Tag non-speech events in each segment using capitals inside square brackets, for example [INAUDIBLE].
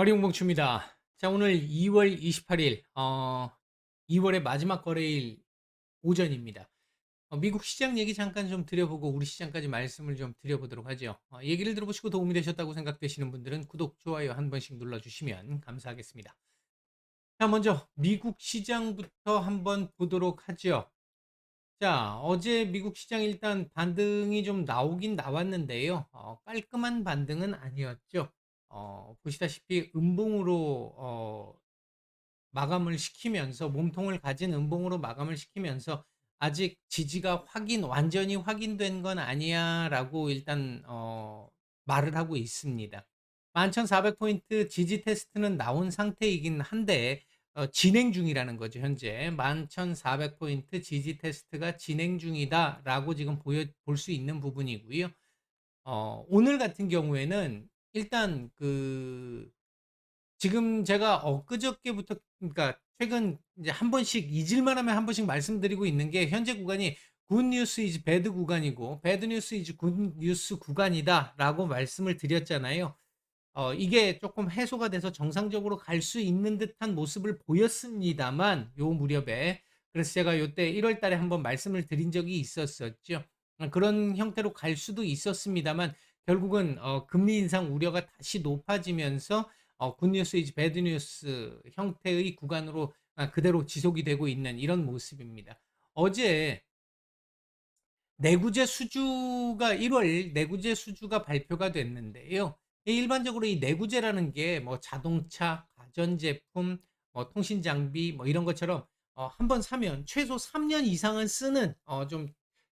어리용봉추입니다. 자, 오늘 2월 28일, 어, 2월의 마지막 거래일 오전입니다. 어, 미국 시장 얘기 잠깐 좀 드려보고 우리 시장까지 말씀을 좀 드려보도록 하죠. 어, 얘기를 들어보시고 도움이 되셨다고 생각되시는 분들은 구독, 좋아요 한 번씩 눌러주시면 감사하겠습니다. 자, 먼저 미국 시장부터 한번 보도록 하죠. 자, 어제 미국 시장 일단 반등이 좀 나오긴 나왔는데요. 어, 깔끔한 반등은 아니었죠. 어, 보시다시피 음봉으로 어, 마감을 시키면서 몸통을 가진 음봉으로 마감을 시키면서 아직 지지가 확인 완전히 확인된 건 아니야라고 일단 어, 말을 하고 있습니다. 11,400포인트 지지 테스트는 나온 상태이긴 한데 어, 진행 중이라는 거죠 현재 11,400포인트 지지 테스트가 진행 중이다라고 지금 보여 볼 수 있는 부분이고요. 어, 오늘 같은 경우에는 일단 그 지금 제가 엊그저께부터 그러니까 최근 이제 한 번씩 잊을만 하면 한 번씩 말씀드리고 있는 게 현재 구간이 굿 뉴스 이즈 배드 구간이고 배드 뉴스 이즈 굿 뉴스 구간이다라고 말씀을 드렸잖아요. 어 이게 조금 해소가 돼서 정상적으로 갈 수 있는 듯한 모습을 보였습니다만 요 무렵에 그래서 제가 요때 1월 달에 한번 말씀을 드린 적이 있었었죠. 어, 그런 형태로 갈 수도 있었습니다만 결국은 어, 금리 인상 우려가 다시 높아지면서 어, 굿뉴스 이즈 배드뉴스 형태의 구간으로 아, 그대로 지속이 되고 있는 이런 모습입니다. 어제 내구재 수주가 1월 내구재 수주가 발표가 됐는데요. 일반적으로 이 내구재라는 게 뭐 자동차, 가전제품, 뭐 통신 장비 뭐 이런 것처럼 어, 한번 사면 최소 3년 이상은 쓰는 어, 좀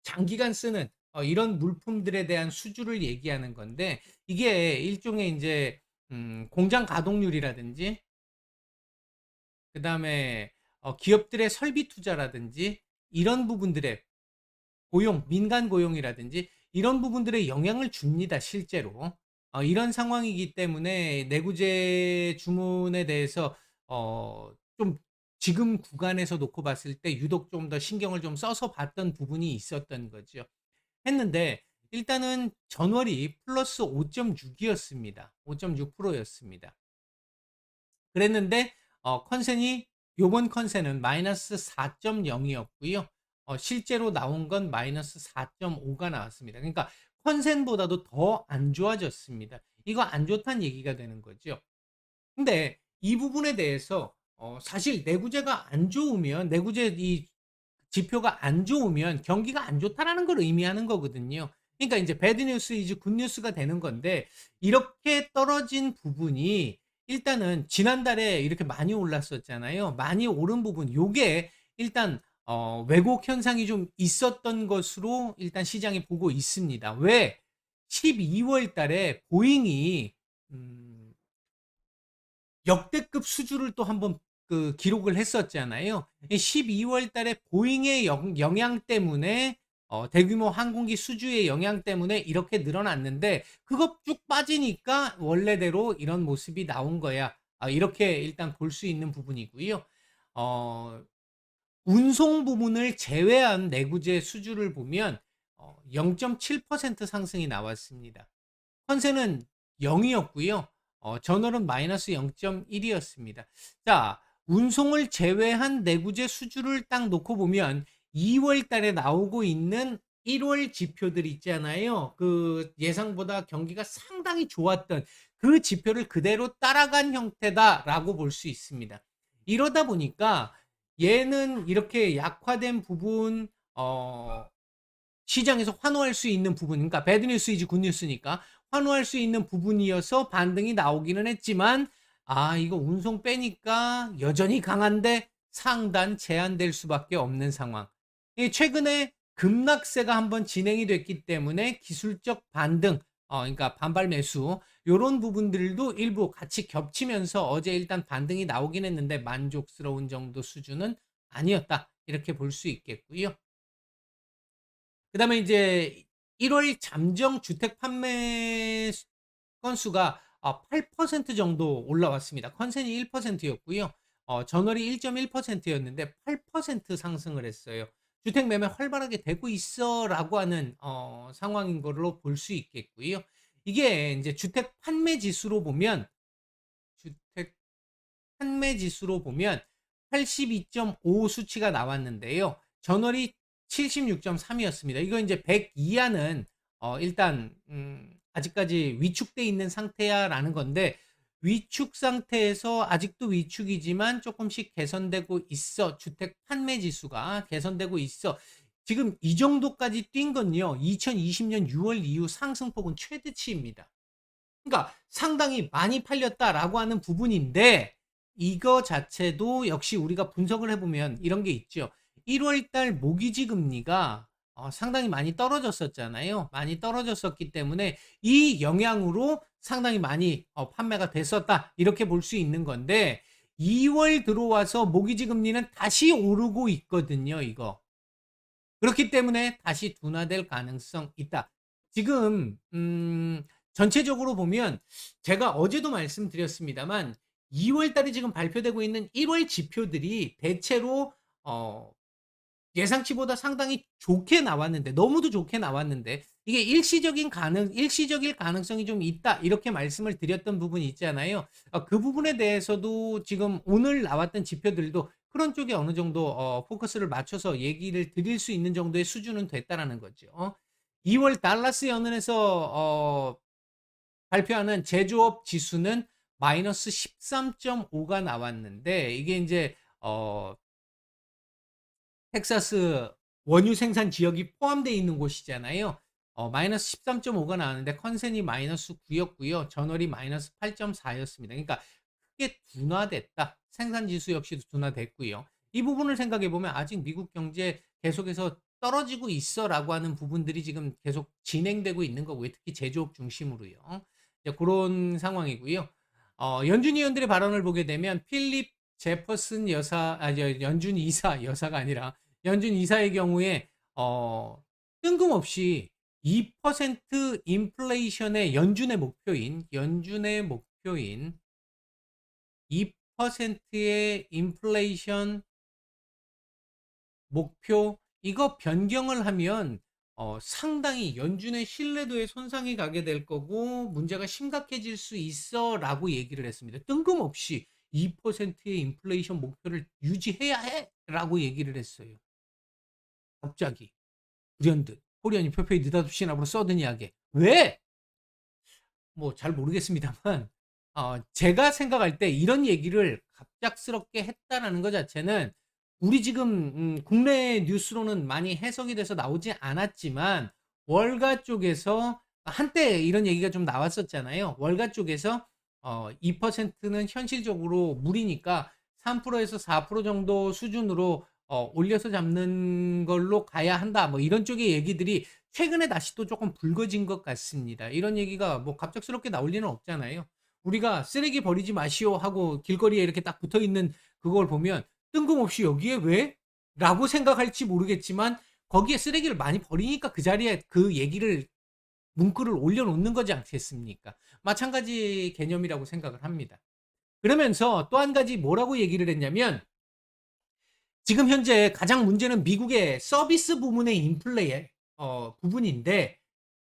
장기간 쓰는 어, 이런 물품들에 대한 수주를 얘기하는 건데 이게 일종의 이제 음, 공장 가동률이라든지 그 다음에 어, 기업들의 설비 투자라든지 이런 부분들의 고용, 민간 고용이라든지 이런 부분들에 영향을 줍니다, 실제로. 어, 이런 상황이기 때문에 내구재 주문에 대해서 어, 좀 지금 구간에서 놓고 봤을 때 유독 좀 더 신경을 좀 써서 봤던 부분이 있었던 거죠. 했는데 일단은 전월이 플러스 5.6이었습니다. 5.6%였습니다. 그랬는데 어, 컨센이 요번 컨센은 마이너스 4.0이었고요. 어, 실제로 나온 건 마이너스 4.5가 나왔습니다. 그러니까 컨센보다도 더 안 좋아졌습니다. 이거 안 좋다는 얘기가 되는 거죠. 근데 이 부분에 대해서 어, 사실 내구재가 안 좋으면 내구재 이 지표가 안 좋으면 경기가 안 좋다라는 걸 의미하는 거거든요. 그러니까 이제 배드 뉴스 이즈 굿 뉴스가 되는 건데 이렇게 떨어진 부분이 일단은 지난달에 이렇게 많이 올랐었잖아요. 많이 오른 부분 요게 일단 어, 왜곡 현상이 좀 있었던 것으로 일단 시장이 보고 있습니다. 왜 12월 달에 보잉이 음, 역대급 수주를 또 한번 그 기록을 했었잖아요. 12월 달에 보잉의 영, 영향 때문에 어, 대규모 항공기 수주의 영향 때문에 이렇게 늘어났는데 그거 쭉 빠지니까 원래대로 이런 모습이 나온 거야. 아, 이렇게 일단 볼 수 있는 부분이고요. 어, 운송 부분을 제외한 내구재 수주를 보면 어, 0.7% 상승이 나왔습니다. 컨센은 0이었고요. 어, 전월은 마이너스 0.1이었습니다. 자, 운송을 제외한 내구재 수주를 딱 놓고 보면 2월 달에 나오고 있는 1월 지표들 있잖아요. 그 예상보다 경기가 상당히 좋았던 그 지표를 그대로 따라간 형태다라고 볼 수 있습니다. 이러다 보니까 얘는 이렇게 약화된 부분, 어, 시장에서 환호할 수 있는 부분, 그러니까 배드뉴스 이지 굿뉴스니까 환호할 수 있는 부분이어서 반등이 나오기는 했지만, 아, 이거 운송 빼니까 여전히 강한데 상단 제한될 수밖에 없는 상황. 최근에 급락세가 한번 진행이 됐기 때문에 기술적 반등, 어, 그러니까 반발 매수 요런 부분들도 일부 같이 겹치면서 어제 일단 반등이 나오긴 했는데 만족스러운 정도 수준은 아니었다. 이렇게 볼 수 있겠고요. 그 다음에 이제 1월 잠정 주택 판매 건수가 8% 어, 정도 올라왔습니다. 컨센이 1%였고요. 어, 전월이 1.1%였는데 8% 상승을 했어요. 주택 매매 활발하게 되고 있어라고 하는 어, 상황인 걸로 볼 수 있겠고요. 이게 이제 주택 판매 지수로 보면 주, 판매 지수로 보면 82.5 수치가 나왔는데요. 전월이 76.3이었습니다. 이거 이제 100 이하는 어 일단 음 아직까지 위축돼 있는 상태야라는 건데 위축 상태에서 아직도 위축이지만 조금씩 개선되고 있어. 주택 판매 지수가 개선되고 있어. 지금 이 정도까지 뛴 건요. 2020년 6월 이후 상승폭은 최대치입니다. 그러니까 상당히 많이 팔렸다라고 하는 부분인데 이거 자체도 역시 우리가 분석을 해보면 이런 게 있죠. 1월달 모기지 금리가 어, 상당히 많이 떨어졌었잖아요. 많이 떨어졌었기 때문에 이 영향으로 상당히 많이 어, 판매가 됐었다. 이렇게 볼 수 있는 건데 2월 들어와서 모기지 금리는 다시 오르고 있거든요. 이거. 그렇기 때문에 다시 둔화될 가능성 있다. 지금 음, 전체적으로 보면 제가 어제도 말씀드렸습니다만 2월 달에 지금 발표되고 있는 1월 지표들이 대체로 어, 예상치보다 상당히 좋게 나왔는데 너무도 좋게 나왔는데 이게 일시적인 가능 일시적일 가능성이 좀 있다 이렇게 말씀을 드렸던 부분이 있잖아요. 어, 그 부분에 대해서도 지금 오늘 나왔던 지표들도 그런 쪽에 어느 정도 어, 포커스를 맞춰서 얘기를 드릴 수 있는 정도의 수준은 됐다라는 거죠. 2월 달라스 연은에서 어, 발표하는 제조업 지수는 마이너스 13.5가 나왔는데 이게 이제 어, 텍사스 원유 생산 지역이 포함되어 있는 곳이잖아요. 어, 마이너스 13.5가 나왔는데 컨센이 마이너스 9였고요. 전월이 마이너스 8.4였습니다. 그러니까 크게 둔화됐다. 생산 지수 역시도 둔화됐고요. 이 부분을 생각해 보면 아직 미국 경제 계속해서 떨어지고 있어라고 하는 부분들이 지금 계속 진행되고 있는 거고요. 특히 제조업 중심으로요. 그런 상황이고요. 어, 연준 의원들의 발언을 보게 되면 필립 제퍼슨 여사, 아, 연준 이사 여사가 아니라 연준 이사의 경우에 어, 뜬금없이 2% 인플레이션의 연준의 목표인 연준의 목표인 2%의 인플레이션 목표 이거 변경을 하면 어, 상당히 연준의 신뢰도에 손상이 가게 될 거고 문제가 심각해질 수 있어라고 얘기를 했습니다. 뜬금없이 2%의 인플레이션 목표를 유지해야 해라고 얘기를 했어요. 갑자기 불현듯 코리안이 표표히 느닷없이 나으로 써드니하게 왜? 뭐 잘 모르겠습니다만 [LAUGHS] 어, 제가 생각할 때 이런 얘기를 갑작스럽게 했다라는 것 자체는 우리 지금 음, 국내 뉴스로는 많이 해석이 돼서 나오지 않았지만 월가 쪽에서 한때 이런 얘기가 좀 나왔었잖아요. 월가 쪽에서 어, 2%는 현실적으로 무리니까 3%에서 4% 정도 수준으로 어, 올려서 잡는 걸로 가야 한다. 뭐 이런 쪽의 얘기들이 최근에 다시 또 조금 불거진 것 같습니다. 이런 얘기가 뭐 갑작스럽게 나올 리는 없잖아요. 우리가 쓰레기 버리지 마시오 하고 길거리에 이렇게 딱 붙어 있는 그걸 보면 뜬금없이 여기에 왜? 라고 생각할지 모르겠지만 거기에 쓰레기를 많이 버리니까 그 자리에 그 얘기를 문구를 올려놓는 거지 않겠습니까? 마찬가지 개념이라고 생각을 합니다. 그러면서 또 한 가지 뭐라고 얘기를 했냐면 지금 현재 가장 문제는 미국의 서비스 부문의 인플레이 어, 부분인데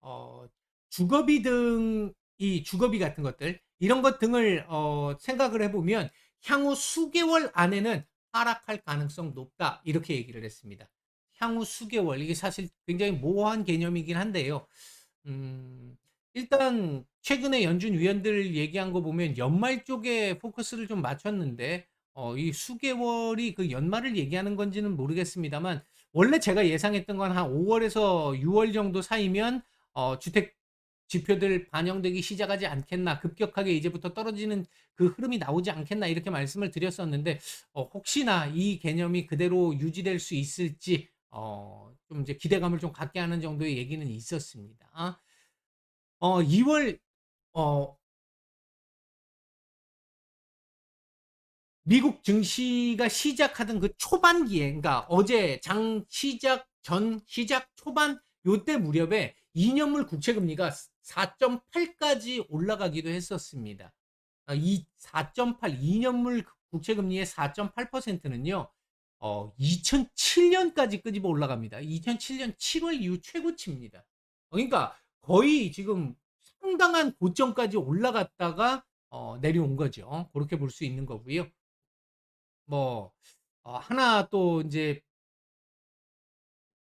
어, 주거비 등 이 주거비 같은 것들 이런 것 등을 어, 생각을 해보면 향후 수개월 안에는 하락할 가능성 높다 이렇게 얘기를 했습니다. 향후 수개월 이게 사실 굉장히 모호한 개념이긴 한데요. 음, 일단 최근에 연준 위원들 얘기한 거 보면 연말 쪽에 포커스를 좀 맞췄는데 어, 이 수개월이 그 연말을 얘기하는 건지는 모르겠습니다만 원래 제가 예상했던 건 한 5월에서 6월 정도 사이면 어, 주택 지표들 반영되기 시작하지 않겠나 급격하게 이제부터 떨어지는 그 흐름이 나오지 않겠나 이렇게 말씀을 드렸었는데 어, 혹시나 이 개념이 그대로 유지될 수 있을지 어, 좀 이제 기대감을 좀 갖게 하는 정도의 얘기는 있었습니다. 어, 2월 어, 미국 증시가 시작하던 그 초반기에, 그러니까 어제 장 시작 전 시작 초반 요때 무렵에 2년물 국채 금리가 4.8까지 올라가기도 했었습니다. 아, 이4.8 2년물 국채 금리의 4.8%는요. 어, 2007년까지 끄집어 올라갑니다. 2007년 7월 이후 최고치입니다. 어, 그러니까 거의 지금 상당한 고점까지 올라갔다가 어, 내려온 거죠. 그렇게 볼 수 있는 거고요. 뭐 어 하나 또 인제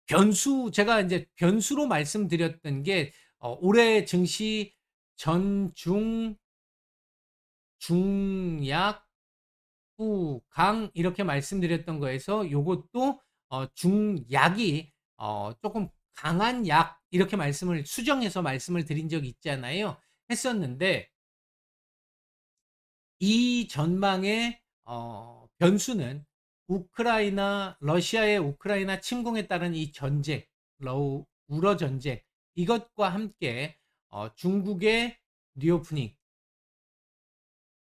변수 제가 인제 변수로 말씀드렸던 게 어 올해 증시 전, 중 중약, 후, 강 이렇게 말씀드렸던 거에서 요것도 어 중약이 어 쪼끔 강한 약 이렇게 말씀을 수정해서 말씀을 드린 적이 있잖아요. 했었는데 이 전망의 어 변수는 우크라이나 러시아의 우크라이나 침공에 따른 이 전쟁, 러우 우러 전쟁 이것과 함께 어 중국의 리오프닝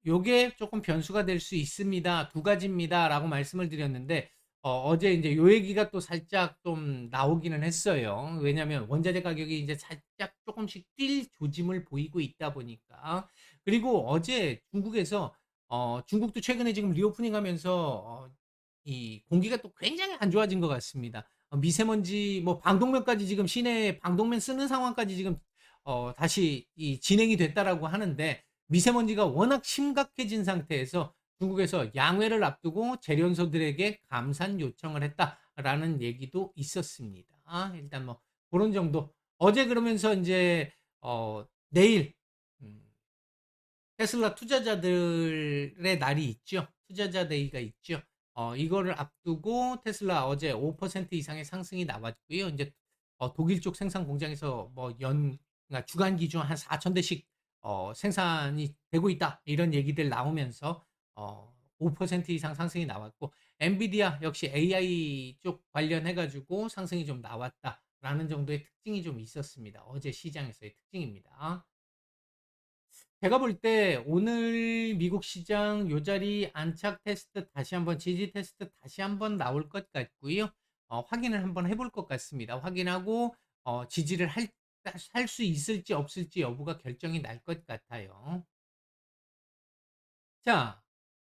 요게 쪼끔 변수가 될 수 있습니다. 두 가지입니다라고 말씀을 드렸는데 어 어제 인제 요 얘기가 또 살짝 좀 나오기는 했어요. 왜냐하면 원자재 가격이 이제 살짝 쪼끔씩 뛸 조짐을 보이고 있다 보니까. 그리고 어제 중국에서 어 중국도 최근에 지금 리오프닝 하면서 어 이 공기가 또 굉장히 안 좋아진 것 같습니다. 어 미세먼지 뭐 방독면까지 지금 시내에 방독면 쓰는 상황까지 지금 어 다시 이 진행이 됐다라고 하는데 미세먼지가 워낙 심각해진 상태에서 중국에서 양회를 앞두고 "재련소들에게 감산 요청을 했다."라는 얘기도 있었습니다. 일단 뭐 고런 정도. 어제 그러면서 인제 어 내일 음 테슬라 투자자들의 날이 있죠. 투자자 데이가 있죠. 어 이거를 앞두고 테슬라 어제 5% 이상의 상승이 나왔고요. 인제 어 독일 쪽 생산 공장에서 뭐 연 그러니까 주간 기준 한4,000 대씩 어 생산이 되고 있다. 이런 얘기들 나오면서 어 5% 이상 상승이 나왔고 엔비디아 역시 AI 쪽 관련해 가지고 상승이 좀 나왔다라는 정도의 특징이 좀 있었습니다. 어제 시장에서의 특징입니다. 제가 볼 때 오늘 미국 시장 요 자리 안착 테스트 다시 한번 지지 테스트 다시 한번 나올 것 같고요. 어 확인을 한번 해볼 것 같습니다. 확인하고 어 지지를 할 할 수 있을지 없을지 여부가 결정이 날 것 같아요. 자.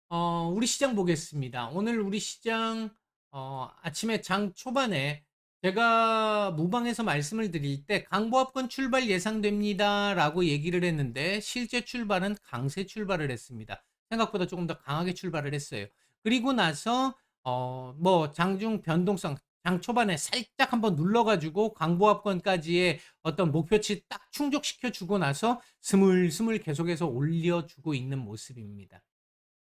어 우리 시장 보겠습니다. 오늘 우리 시장 어 아침에 장 초반에 제가 무방에서 말씀을 드릴 때 "강보합권 출발 예상됩니다."라고 얘기를 했는데 실제 출발은 강세 출발을 했습니다. 생각보다 쪼금 더 강하게 출발을 했어요. 그리고 나서 어 뭐 장중 변동성 장 초반에 살짝 한번 눌러 가지고 강보합권까지의 어떤 목표치 딱 충족시켜 주고 나서 스물스물 계속해서 올려주고 있는 모습입니다.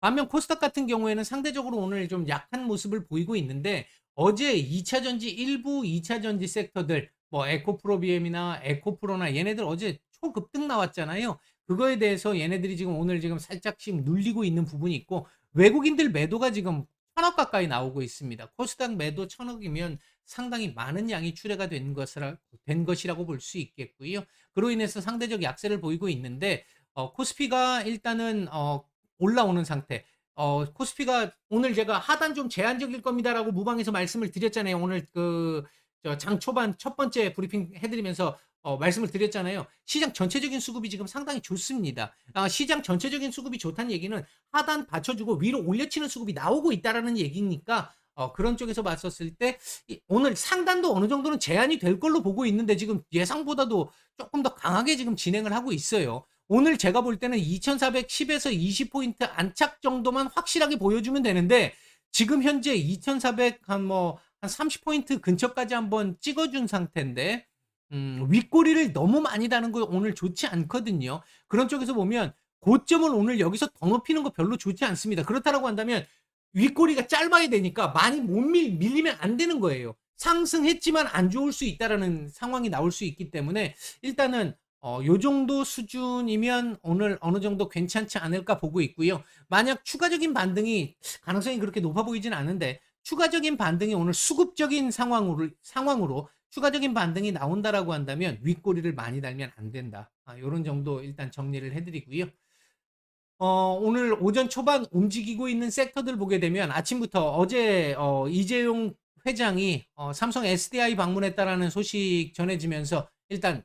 반면 코스닥 같은 경우에는 상대적으로 오늘 좀 약한 모습을 보이고 있는데 어제 2차 전지 일부 2차 전지 섹터들 뭐 에코프로비엠이나 에코프로나 얘네들 어제 초급등 나왔잖아요. 그거에 대해서 얘네들이 지금 오늘 지금 살짝씩 눌리고 있는 부분이 있고 외국인들 매도가 지금 1,000억 가까이 나오고 있습니다. 코스닥 매도 1,000억 이면 상당히 많은 양이 출회가 된 것이라 된 것이라고 볼 수 있겠고요. 그로 인해서 상대적 약세를 보이고 있는데 어 코스피가 일단은 어 올라오는 상태. 어 코스피가 오늘 제가 "하단 좀 제한적일 겁니다."라고 무방에서 말씀을 드렸잖아요. 오늘 그저장 초반 첫 번째 브리핑 해 드리면서 어 말씀을 드렸잖아요. 시장 전체적인 수급이 지금 상당히 좋습니다. 아 시장 전체적인 수급이 좋다는 얘기는 하단 받쳐주고 위로 올려치는 수급이 나오고 있다라는 얘기니까 어 그런 쪽에서 봤었을 때이 오늘 상단도 어느 정도는 제한이 될 걸로 보고 있는데 지금 예상보다도 쪼끔 더 강하게 지금 진행을 하고 있어요. 오늘 제가 볼 때는 2,410에서 20 포인트 안착 정도만 확실하게 보여주면 되는데 지금 현재 2,400한 뭐 한 30 포인트 근처까지 한번 찍어 준 상태인데 음 윗꼬리를 너무 많이 다는 거 오늘 좋지 않거든요. 그런 쪽에서 보면 고점을 오늘 여기서 더 높이는 거 별로 좋지 않습니다. 그렇다라고 한다면 윗꼬리가 짧아야 되니까 많이 못 밀 밀리면 안 되는 거예요. 상승했지만 안 좋을 수 있다라는 상황이 나올 수 있기 때문에 일단은 어 요 정도 수준이면 오늘 어느 정도 괜찮지 않을까 보고 있고요. 만약 추가적인 반등이 가능성이 그렇게 높아 보이진 않은데 추가적인 반등이 오늘 수급적인 상황으로 상황으로 추가적인 반등이 나온다라고 한다면 윗꼬리를 많이 달면 안 된다. 아 요런 정도 일단 정리를 해 드리고요. 어 오늘 오전 초반 움직이고 있는 섹터들 보게 되면 아침부터 어제 어 이재용 회장이 어 삼성 SDI 방문했다라는 소식 전해지면서 일단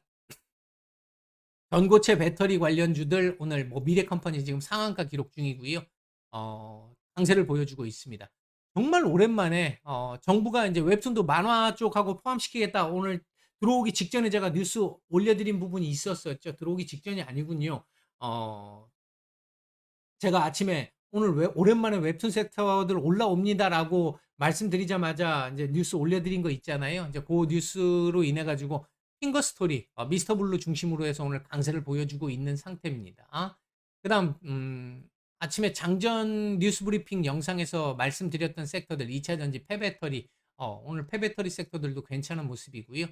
전고체 배터리 관련주들 오늘 뭐 미래컴퍼니 지금 상한가 기록 중이고요. 어 강세를 보여주고 있습니다. 정말 오랜만에 어 정부가 인제 "웹툰도 만화 쪽하고 포함시키겠다." 오늘 들어오기 직전에 제가 뉴스 올려 드린 부분이 있었었죠. 들어오기 직전이 아니군요. 어 제가 아침에 오늘 왜 오랜만에 웹툰 섹터들 올라옵니다라고 말씀드리자마자 이제 뉴스 올려드린 거 있잖아요. 이제 그 뉴스로 인해 가지고 핑거 스토리, 어, 미스터 블루 중심으로 해서 오늘 강세를 보여주고 있는 상태입니다. 아, 그 다음 음, 아침에 장전 뉴스 브리핑 영상에서 말씀드렸던 섹터들 2차 전지, 폐배터리, 어, 오늘 폐배터리 섹터들도 괜찮은 모습이고요.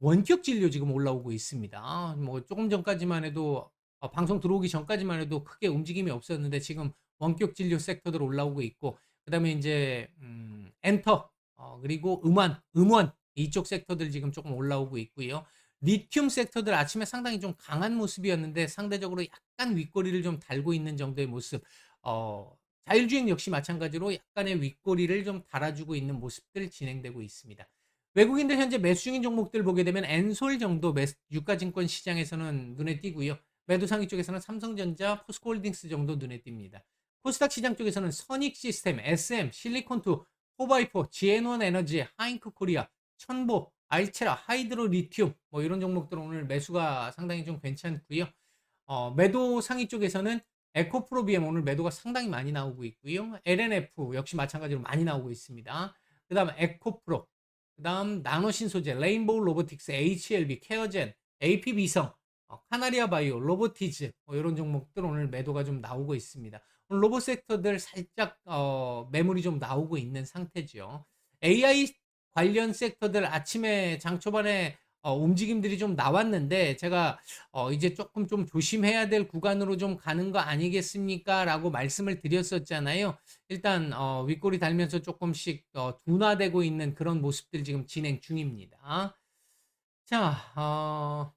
원격 진료 지금 올라오고 있습니다. 아, 뭐 조금 전까지만 해도 어, 방송 들어오기 전까지만 해도 크게 움직임이 없었는데 지금 원격 진료 섹터들 올라오고 있고 그다음에 이제 음, 엔터 어, 그리고 음원 음원 이쪽 섹터들 지금 조금 올라오고 있고요. 리튬 섹터들 아침에 상당히 좀 강한 모습이었는데 상대적으로 약간 윗꼬리를 좀 달고 있는 정도의 모습. 어, 자율주행 역시 마찬가지로 약간의 윗꼬리를 좀 달아주고 있는 모습들 진행되고 있습니다. 외국인들 현재 매수 중인 종목들 보게 되면 엔솔 정도 매수, 유가증권 시장에서는 눈에 띄고요. 매도 상위 쪽에서는 삼성전자, 포스코홀딩스 정도 눈에 띕니다. 코스닥 시장 쪽에서는 선익 시스템, SM, 실리콘투, 포바이포, 지앤원 에너지, 하잉크 코리아, 천보, 알체라, 하이드로 리튬 뭐 이런 종목들 오늘 매수가 상당히 좀 괜찮고요. 어, 매도 상위 쪽에서는 에코프로비엠 오늘 매도가 상당히 많이 나오고 있고요. LNF 역시 마찬가지로 많이 나오고 있습니다. 그 다음 에코프로, 그 다음 나노신소재, 레인보우 로보틱스, HLB, 케어젠, AP비성, 어, 카나리아 바이오, 로보티즈 뭐 이런 종목들 오늘 매도가 좀 나오고 있습니다. 오늘 로봇 섹터들 살짝 어, 매물이 좀 나오고 있는 상태죠. AI 관련 섹터들 아침에 장 초반에 어, 움직임들이 좀 나왔는데 제가 어, 이제 조금 좀 조심해야 될 구간으로 좀 가는 거 아니겠습니까? 라고 말씀을 드렸었잖아요. 일단 어, 윗골이 달면서 조금씩 어, 둔화되고 있는 그런 모습들 지금 진행 중입니다. 자, 어,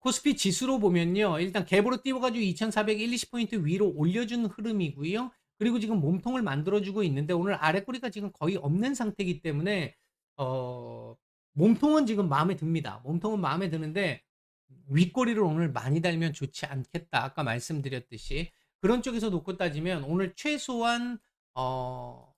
코스피 지수로 보면요. 일단 갭으로 띄워가지고 2400, 1, 20포인트 위로 올려준 흐름이고요. 그리고 지금 몸통을 만들어주고 있는데 오늘 아래 꼬리가 지금 거의 없는 상태이기 때문에 어, 몸통은 지금 마음에 듭니다. 몸통은 마음에 드는데 윗꼬리를 오늘 많이 달면 좋지 않겠다. 아까 말씀드렸듯이 그런 쪽에서 놓고 따지면 오늘 최소한 어,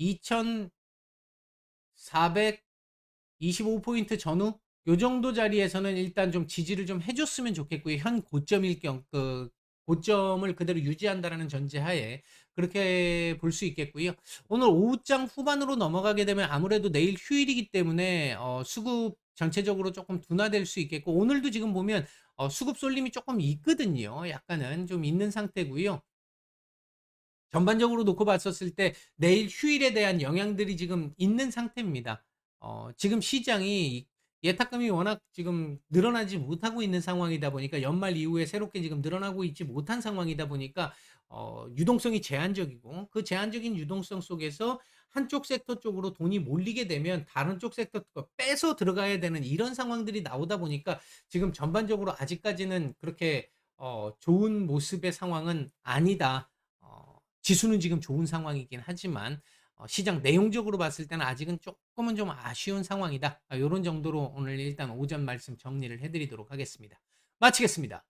2425포인트 전후 요 정도 자리에서는 일단 좀 지지를 좀 해줬으면 좋겠고요. 현 고점일 경, 그, 고점을 그대로 유지한다라는 전제하에 그렇게 볼 수 있겠고요. 오늘 오후장 후반으로 넘어가게 되면 아무래도 내일 휴일이기 때문에 어, 수급 전체적으로 조금 둔화될 수 있겠고 오늘도 지금 보면 어, 수급 쏠림이 조금 있거든요. 약간은 좀 있는 상태고요. 전반적으로 놓고 봤었을 때 내일 휴일에 대한 영향들이 지금 있는 상태입니다. 어, 지금 시장이 예탁금이 워낙 지금 늘어나지 못하고 있는 상황이다 보니까 연말 이후에 새롭게 지금 늘어나고 있지 못한 상황이다 보니까 어, 유동성이 제한적이고 그 제한적인 유동성 속에서 한쪽 섹터 쪽으로 돈이 몰리게 되면 다른 쪽 섹터 거 빼서 들어가야 되는 이런 상황들이 나오다 보니까 지금 전반적으로 아직까지는 그렇게 어, 좋은 모습의 상황은 아니다. 어, 지수는 지금 좋은 상황이긴 하지만 어, 시장 내용적으로 봤을 때는 아직은 조금은 좀 아쉬운 상황이다. 이런 정도로 오늘 일단 오전 말씀 정리를 해드리도록 하겠습니다. 마치겠습니다.